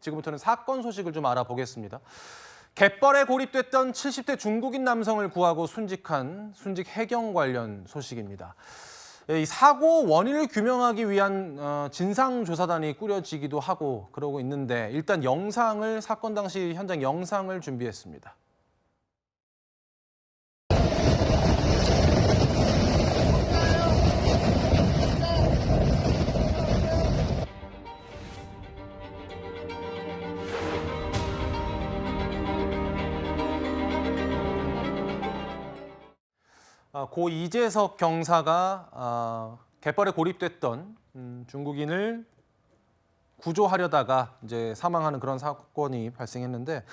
지금부터는 사건 소식을 좀 알아보겠습니다. 갯벌에 고립됐던 70대 중국인 남성을 구하고 순직한 순직 해경 관련 소식입니다. 이 사고 원인을 규명하기 위한 어, 진상조사단이 꾸려지기도 하고 그러고 있는데 일단 영상을 사건 당시 현장 영상을 준비했습니다. 고 이재석 경사가 아, 갯벌에 고립됐던 음, 중국인을 구조하려다가 이제 사망하는 그런 사건이 발생했는데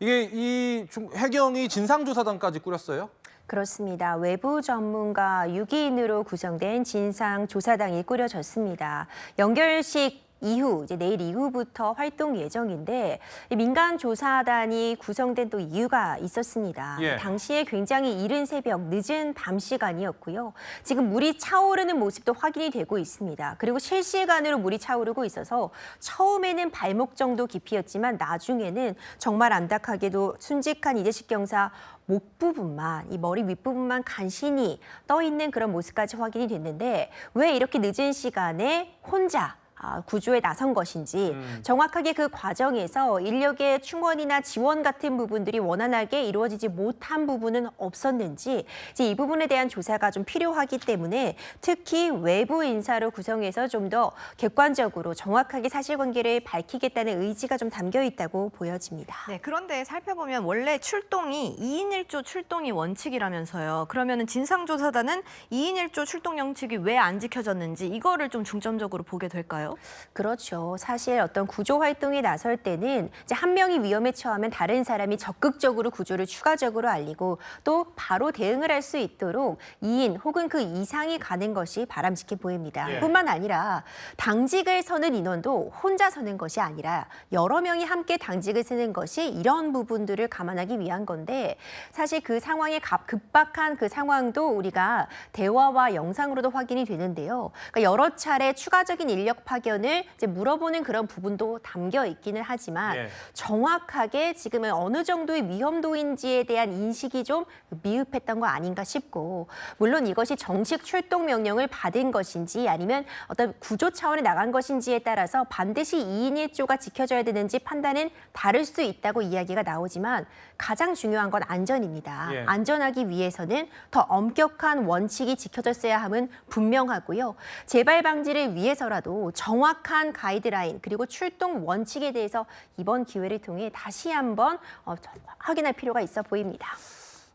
이게 이 중- 해경이 진상조사단까지 꾸렸어요. 그렇습니다. 외부 전문가 6인으로 구성된 진상조사당이 꾸려졌습니다. 연결식 이후 이제 내일 이후부터 활동 예정인데 이 민간 조사단이 구성된 또 이유가 있었습니다. 예. 당시에 굉장히 이른 새벽 늦은 밤 시간이었고요. 지금 물이 차오르는 모습도 확인이 되고 있습니다. 그리고 실시간으로 물이 차오르고 있어서 처음에는 발목 정도 깊이였지만 나중에는 정말 안타깝게도 순직한 이재식 경사 목 부분만 이 머리 윗 부분만 간신히 떠 있는 그런 모습까지 확인이 됐는데 왜 이렇게 늦은 시간에 혼자 아, 구조에 나선 것인지 정확하게 그 과정에서 인력의 충원이나 지원 같은 부분들이 원활하게 이루어지지 못한 부분은 없었는지 이제 이 부분에 대한 조사가 좀 필요하기 때문에 특히 외부 인사로 구성해서 좀 더 객관적으로 정확하게 사실관계를 밝히겠다는 의지가 좀 담겨 있다고 보여집니다. 네, 그런데 살펴보면 원래 출동이 2인 1조 출동이 원칙이라면서요. 그러면은 진상조사단은 2인 1조 출동 영칙이 왜 안 지켜졌는지 이거를 좀 중점적으로 보게 될까요? 그렇죠. 사실 어떤 구조 활동에 나설 때는 이제 한 명이 위험에 처하면 다른 사람이 적극적으로 구조를 추가적으로 알리고 또 바로 대응을 할 수 있도록 2인 혹은 그 이상이 가는 것이 바람직해 보입니다. 예. 뿐만 아니라 당직을 서는 인원도 혼자 서는 것이 아니라 여러 명이 함께 당직을 서는 것이 이런 부분들을 감안하기 위한 건데 사실 그 상황의 갑- 급박한 그 상황도 우리가 대화와 영상으로도 확인이 되는데요. 그러니까 여러 차례 추가적인 인력 파 견을 이제 물어보는 그런 부분도 담겨 있기는 하지만 예. 정확하게 지금은 어느 정도의 위험도인지에 대한 인식이 좀 미흡했던 거 아닌가 싶고 물론 이것이 정식 출동 명령을 받은 것인지 아니면 어떤 구조 차원에 나간 것인지에 따라서 반드시 2인 1조가 지켜져야 되는지 판단은 다를 수 있다고 이야기가 나오지만 가장 중요한 건 안전입니다. 예. 안전하기 위해서는 더 엄격한 원칙이 지켜졌어야 함은 분명하고요. 재발 방지를 위해서라도 정확한 가이드라인 그리고 출동 원칙에 대해서 이번 기회를 통해 다시 한번 어, 확인할 필요가 있어 보입니다.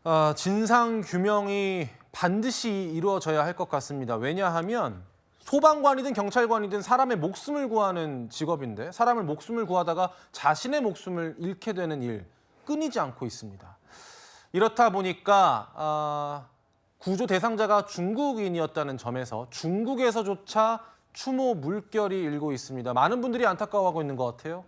아, 진상 규명이 반드시 이루어져야 할 것 같습니다. 왜냐하면 소방관이든 경찰관이든 사람의 목숨을 구하는 직업인데 사람을 목숨을 구하다가 자신의 목숨을 잃게 되는 일 끊이지 않고 있습니다. 이렇다 보니까 아, 구조 대상자가 중국인이었다는 점에서 중국에서조차 추모 물결이 일고 있습니다. 많은 분들이 안타까워하고 있는 것 같아요.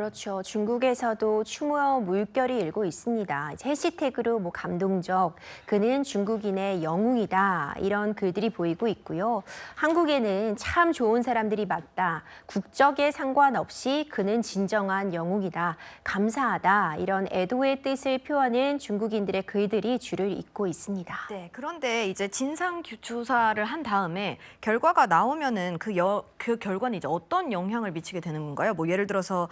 그렇죠. 중국에서도 추모 물결이 일고 있습니다. 해시태그로 뭐 감동적, 그는 중국인의 영웅이다 이런 글들이 보이고 있고요. 한국에는 참 좋은 사람들이 많다. 국적에 상관없이 그는 진정한 영웅이다. 감사하다 이런 애도의 뜻을 표하는 중국인들의 글들이 줄을 잇고 있습니다. 네, 그런데 이제 진상 규- 조사를 한 다음에 결과가 나오면은 그, 여, 그 결과는 이제 어떤 영향을 미치게 되는 건가요? 뭐 예를 들어서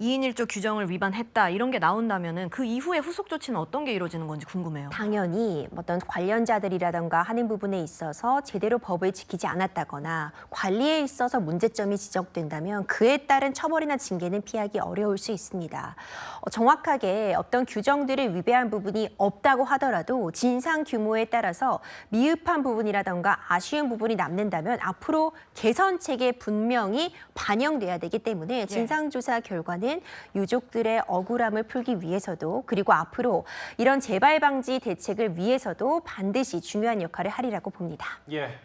2인 1조 규정을 위반했다 이런 게 나온다면은 그 이후에 후속 조치는 어떤 게 이루어지는 건지 궁금해요. 당연히 어떤 관련자들이라던가 하는 부분에 있어서 제대로 법을 지키지 않았다거나 관리에 있어서 문제점이 지적된다면 그에 따른 처벌이나 징계는 피하기 어려울 수 있습니다. 어, 정확하게 어떤 규정들을 위배한 부분이 없다고 하더라도 진상 규모에 따라서 미흡한 부분이라던가 아쉬운 부분이 남는다면 앞으로 개선책에 분명히 반영돼야 되기 때문에 진상조사 결과 는 유족들의 억울함을 풀기 위해서도 그리고 앞으로 이런 재발 방지 대책을 위해서도 반드시 중요한 역할을 하리라고 봅니다. 예.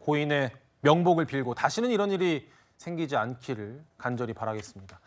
고인의 명복을 빌고 다시는 이런 일이 생기지 않기를 간절히 바라겠습니다.